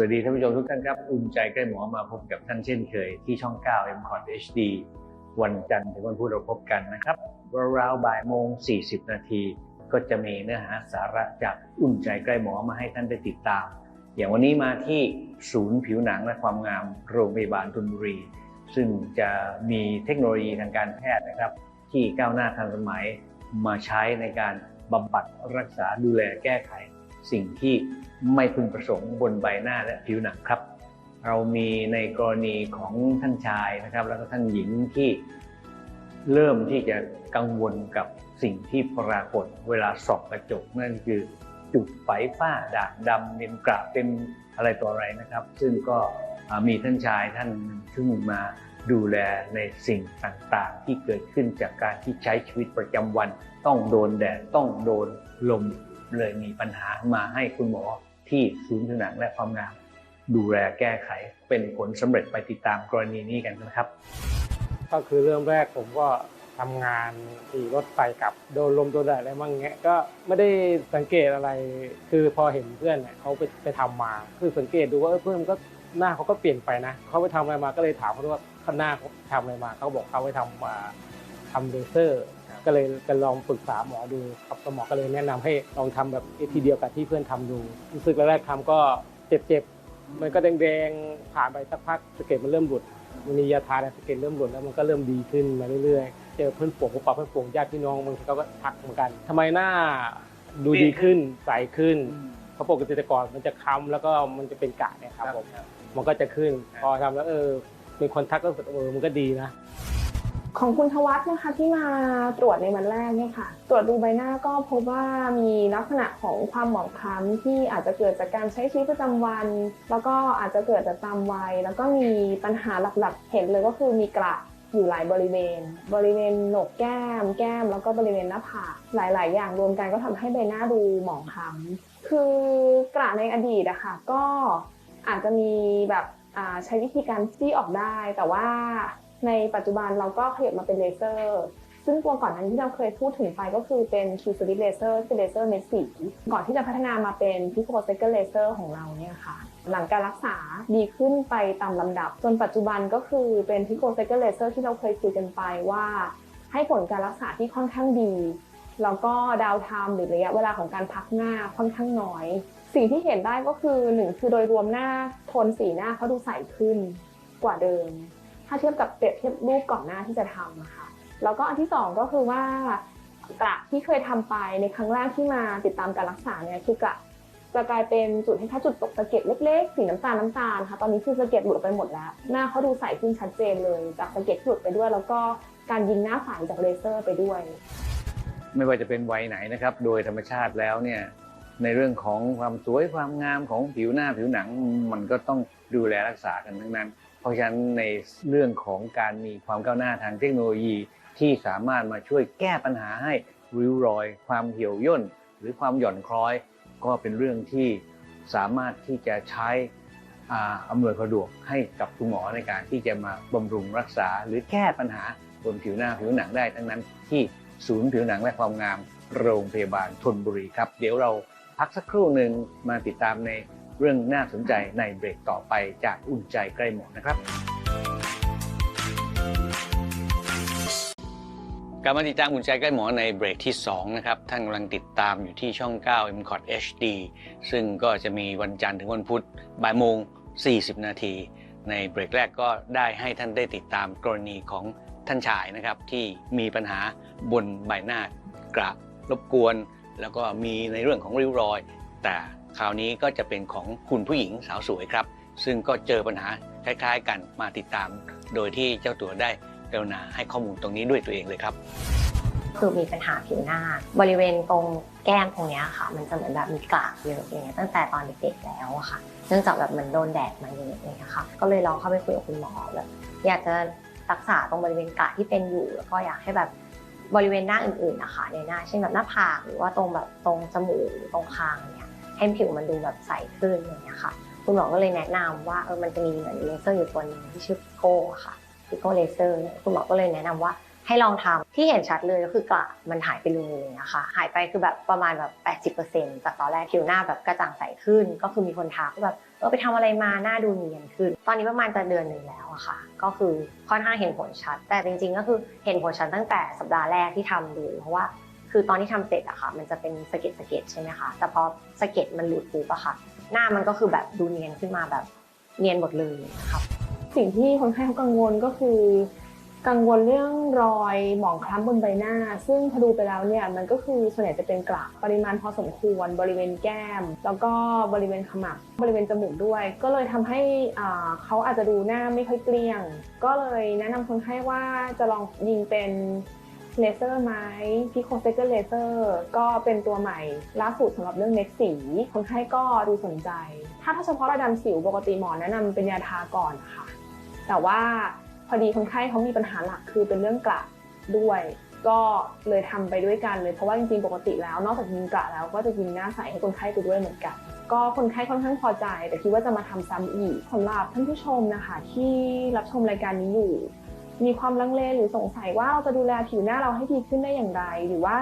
วัสดีท่านผู้ชมทุกท่านครับอุ่นใจใกล้หมอมาพบกับท่านเช่นเคย ที่ช่อง 9 m c o t HD วันจันทร์ถึงวันพุธเราพบกันนะครับราวบ่ายโมง 40 นาทีก็จะมีเนื้อหาสาระจากอุ่นใจใกล้หมอมาให้ท่านได้ติดตาม อย่างวันนี้มาที่ศูนย์ผิวหนังและความงามโรงพยาบาลธนบุรี ซึ่งจะมีเทคโนโลยีทางการแพทย์นะครับ ที่ก้าวหน้าทันสมัยมาใช้ในการบำบัดรักษาดูแลแก้ไข สิ่งที่ไม่พึงประสงค์บนใบหน้าและผิวหนังครับ เรามีในกรณีของท่านชายนะครับ แล้วก็ท่านหญิงที่เริ่มที่จะกังวลกับสิ่งที่ปรากฏเวลาส่องกระจกนั่นคือจุดไฝฝ้าด่างดำเป็นกระเป็นอะไรต่ออะไรนะครับ ซึ่งก็มีท่านชายท่านซึ่งมาดูแลในสิ่งต่างๆ ที่เกิดขึ้นจากการที่ใช้ชีวิตประจำวัน ต้องโดนแดดต้องโดนลม เลยมีปัญหามาให้คุณหมอที่ศูนย์ผิวหนังและความงาม ดูแลแก้ไขเป็นผลสำเร็จไปติดตามกรณีนี้กันนะครับ ก็คือเริ่มแรกผมก็ทำงานขี่รถไฟกลับโดนลมโดนแดดอะไรบ้างเงี้ยก็ไม่ได้สังเกตอะไร คือพอเห็นเพื่อนเนี่ยเขาไปไปทำมา คือสังเกตดูว่าเพื่อนมันก็หน้าเขาก็เปลี่ยนไปนะเขาไปทำอะไรมาก็เลยถามเขาว่าเขาหน้าเขาทำอะไรมาเขาบอกเขาไปทำมา ทำเลเซอร์ก็เลยก็ลองปรึกษาหมอดูครับหมอก็เลยแนะนำให้ลองทำแบบทีเดียวกับที่เพื่อนทำดูรู้สึกแรกๆทำก็เจ็บๆมันก็แดงๆผ่านไปสักพักสะเก็ดมันเริ่มหลุดมันมียาทาเนี่ยสะเก็ดเริ่มหลุดแล้วมันก็เริ่มดีขึ้นมาเรื่อยๆเจอเพื่อนฝูงพบปะเพื่อนฝูงญาติพี่น้องบางทีเขาก็ทักเหมือนกันทำไมหน้าดูดีขึ้นใสขึ้นเพราะปกติแต่ก่อนมันจะค้ำแล้วก็มันจะเป็นกะเนี่ยครับผมมันก็จะขึ้นพอทำแล้วเออมีคนทักก็รู้สึกเออมันก็ดีนะ ของคุณทวัฒน์นะคะที่มาตรวจในวันแรกเนี่ยค่ะ ตรวจดูใบหน้าก็พบว่ามีลักษณะของความหมองคล้ำที่อาจจะเกิดจากการใช้ชีวิตประจำวัน แล้วก็อาจจะเกิดจากตามวัย แล้วก็มีปัญหาหลักๆ เห็นเลยก็คือมีกระอยู่หลายบริเวณ บริเวณโหนกแก้ม แก้ม แล้วก็บริเวณหน้าผากหลาย ๆ อย่างรวมกันก็ทำให้ใบหน้าดูหมองคล้ำคือกระในอดีตอะค่ะก็อาจจะมีแบบใช้วิธีการจี้ออกได้ แต่ว่า ในปัจจุบันเราก็ขยับมาเป็นเลเซอร์ซึ่งตัวก่อนนั้นที่เราเคยพูดถึงไปก็คือเป็นคิวสลิปเลเซอร์เป็นเลเซอร์เม็ดสีก่อนที่จะพัฒนามาเป็นพิโคไซเคิลเลเซอร์ของเราเนี่ยค่ะ หลังการรักษาดีขึ้นไปตามลำดับ จนปัจจุบันก็คือเป็นพิโคไซเคิลเลเซอร์ที่เราเคยคุยกันไปว่า ให้ผลการรักษาที่ค่อนข้างดีแล้วก็ดาวไทม์หรือระยะเวลาของการพักหน้าค่อนข้างน้อย สิ่งที่เห็นได้ก็คือหนึ่งคือโดยรวมหน้าโทนสีหน้าเขาดูใสขึ้นกว่าเดิม ถ้าเทียบกับเปรียบเทียบรูปก่อนหน้าที่จะทำนะคะแล้วก็อันที่สองก็คือว่ากระที่เคยทำไปในครั้งแรกที่มาติดตามการรักษาเนี่ยคือกระจะกลายเป็นจุดให้ค่าจุดตกสะเก็ดเล็กๆสีน้ำตาลน้ำตาลค่ะตอนนี้คือสะเก็ดหลุดออกไปหมดแล้ว หน้าเขาดูใสขึ้นชัดเจนเลย จากสะเก็ดหลุดไปด้วย แล้วก็การยิงหน้าใสจากเลเซอร์ไปด้วย ไม่ว่าจะเป็นวัยไหนนะครับ โดยธรรมชาติแล้วเนี่ยในเรื่องของความสวยความงามของผิวหน้าผิวหนังมันก็ต้องดูแลรักษากันทั้งนั้น เพราะฉะนั้นในเรื่องของการมีความก้าวหน้าทางเทคโนโลยีที่สามารถมาช่วยแก้ปัญหาให้ริ้วรอย ความเหี่ยวย่น หรือความหย่อนคล้อย ก็เป็นเรื่องที่สามารถที่จะใช้อำนวยความสะดวกให้กับคุณหมอในการที่จะมาบำรุงรักษา หรือแก้ปัญหาบนผิวหน้าผิวหนังได้ทั้งนั้นที่ศูนย์ผิวหนังและความงาม โรงพยาบาลธนบุรีครับ เดี๋ยวเราพักสักครู่หนึ่งมาติดตามใน เรื่องน่าสนใจในเบรกต่อไปจากอุ่นใจใกล้หมอนะครับ กลับมาติดตามอุ่นใจใกล้หมอในเบรกที่ 2 นะครับ ท่านกำลังติดตามอยู่ที่ช่อง 9 m c o t HD ซึ่งก็จะมีวันจันทร์ถึงวันพุธบ่ายโมง 40 นาทีในเบรกแรกก็ได้ให้ท่านได้ติดตามกรณีของท่านชายนะครับ ที่มีปัญหาบนใบหน้ากระรบกวน แล้วก็มีในเรื่องของริ้วรอย แต่ คราวนี้ก็จะเป็นของคุณผู้หญิงสาวสวยครับ ซึ่งก็เจอปัญหาคล้ายๆ กันมาติดตาม โดยที่เจ้าตัวได้กรุณาให้ข้อมูลตรงนี้ด้วยตัวเองเลยครับคือมีปัญหาผิวหน้า บริเวณตรงแก้มตรงเนี้ยค่ะ มันจะเหมือนแบบมีกากเยอะอย่างเงี้ยตั้งแต่ตอนเด็กๆแล้วอะค่ะ เนื่องจากแบบมือนโดนแดดมาเยอะอย่างเงี้ยค่ะ ก็เลยลองเข้าไปคุยกับคุณหมอแบบอยากจะรักษาตรงบริเวณกระที่เป็นอยู่ แล้วก็อยากให้แบบบริเวณหน้าอื่นๆนะคะในหน้าเช่นแบบหน้าผากหรือว่าตรงแบบตรงจมูกตรงคางเนี่ย ให้ผิวมันดูแบบใสขึ้นอย่างเงี้ยค่ะ คุณหมอก็เลยแนะนำว่าเออมันจะมีเหมือนเลเซอร์อยู่ตัวหนึงที่ชื่อพิโก้ค่ะพิโก้เลเซอร์คุณหมอก็เลยแนะนำว่าให้ลองทำที่เห็นชัดเลยก็คือกระมันหายไปเลยนะคะหายไปคือแบบประมาณแบบ 80%จากตอนแรกผิวหน้าแบบกระจ่างใสขึ้น ก็คือมีคนทักว่าแบบเออไปทำอะไรมาหน้าดูเนียนขึ้น ตอนนี้ประมาณจะเดือนหนึ่งแล้วอะค่ะ ก็คือค่อนข้างเห็นผลชัด แต่จริงๆ ก็คือเห็นผลชัดตั้งแต่สัปดาห์แรกที่ทำเลยเพราะว่า คือตอนที่ทำเสร็จอะค่ะ มันจะเป็นสะเก็ดสะเก็ดใช่ไหมคะ แต่พอสะเก็ดมันหลุดปุ๊บอะค่ะ หน้ามันก็คือแบบดูเนียนขึ้นมาแบบเนียนหมดเลยนะครับสิ่งที่คนไข้เขากังวลก็คือ กังวลเรื่องรอยหมองคล้ำบนใบหน้า ซึ่งพอดูไปแล้วเนี่ยมันก็คือส่วนใหญ่จะเป็นกระปริมาณพอสมควรบริเวณแก้ม แล้วก็บริเวณขมับบริเวณจมูกด้วย ก็เลยทำให้เขาอาจจะดูหน้าไม่ค่อยเกลี้ยง ก็เลยแนะนำคนไข้ว่าจะลองยิงเป็น เลเซอร์ไหมพิโคเซเกอร์เลเซอร์ก็เป็นตัวใหม่ล่าสุดสำหรับเรื่องเม็ดสีคนไข้ก็ดูสนใจ ถ้าถ้าเฉพาะระดับสิวปกติหมอแนะนำเป็นยาทาก่อนค่ะ แต่ว่าพอดีคนไข้เขามีปัญหาหลักคือเป็นเรื่องกระด้วย ก็เลยทำไปด้วยกันเลยเพราะว่าจริงๆปกติแล้ว นอกจากยิงกระแล้วก็จะยิงหน้าใสให้คนไข้ไปด้วยเหมือนกันก็คนไข้ค่อนข้างพอใจ แต่คิดว่าจะมาทำซ้ำอีกสำหรับท่านผู้ชมนะคะ ที่รับชมรายการนี้อยู่ มีความลังเลหรือสงสัยว่าเราจะดูแลผิวหน้าเราให้ดีขึ้นได้อย่างไร หรือว่า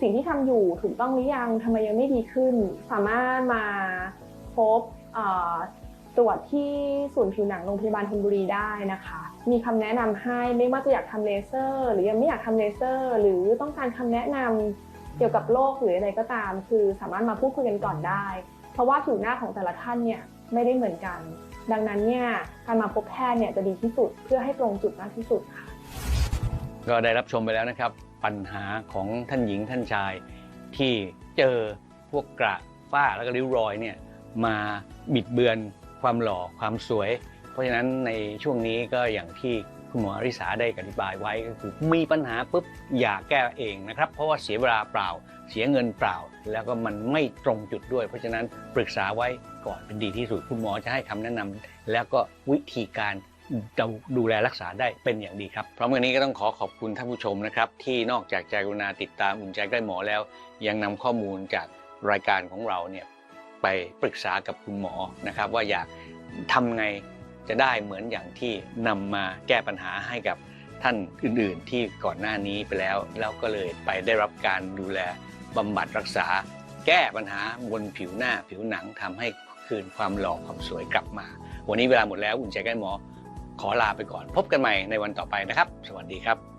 สิ่งที่ทำอยู่ถูกต้องหรือยังทำไมยังไม่ดีขึ้น สามารถมาพบตรวจที่ศูนย์ผิวหนังโรงพยาบาลธนบุรีได้นะคะ มีคำแนะนำให้ไม่ว่าจะอยากทำเลเซอร์ หรือยังไม่อยากทำเลเซอร์ หรือต้องการคำแนะนำเกี่ยวกับโรคหรืออะไรก็ตาม คือสามารถมาพูดคุยกันก่อนได้ เพราะว่าผิวหน้าของแต่ละท่านเนี่ยไม่ได้เหมือนกัน ดังนั้นเนี่ยการมาพบแพทย์เนี่ยจะดีที่สุดเพื่อให้ตรงจุดมากที่สุดค่ะ ก็ได้รับชมไปแล้วนะครับ ปัญหาของท่านหญิงท่านชาย ที่เจอพวกกระฝ้าแล้วก็ริ้วรอยเนี่ยมาบิดเบือนความหล่อความสวย เพราะฉะนั้นในช่วงนี้ก็อย่างที่คุณหมออริสาได้อธิบายไว้ก็คือมีปัญหาปุ๊บอย่าแก้เองนะครับ เพราะว่าเสียเวลาเปล่า เสียเงินเปล่า แล้วก็มันไม่ตรงจุดด้วย เพราะฉะนั้นปรึกษาไว้ ก่อนเป็นดีที่สุดคุณหมอจะให้คำแนะนำแล้วก็วิธีการจะดูแลรักษาได้เป็นอย่างดีครับพร้อมกันนี้ก็ต้องขอขอบคุณท่านผู้ชมนะครับ ที่นอกจากใจกรุณาติดตามอุ่นใจใกล้หมอแล้ว ยังนำข้อมูลจากรายการของเราเนี่ยไปปรึกษากับคุณหมอนะครับ ว่าอยากทำไงจะได้เหมือนอย่างที่นำมาแก้ปัญหาให้กับท่านอื่น ๆ ที่ก่อนหน้านี้ไปแล้ว แล้วก็เลยไปได้รับการดูแลบำบัดรักษา แก้ปัญหาบนผิวหน้าผิวหนังทำให้ คืนความหล่อความสวยกลับมา วันนี้เวลาหมดแล้วอุ่นใจใกล้หมอ ขอลาไปก่อน พบกันใหม่ในวันต่อไปนะครับ สวัสดีครับ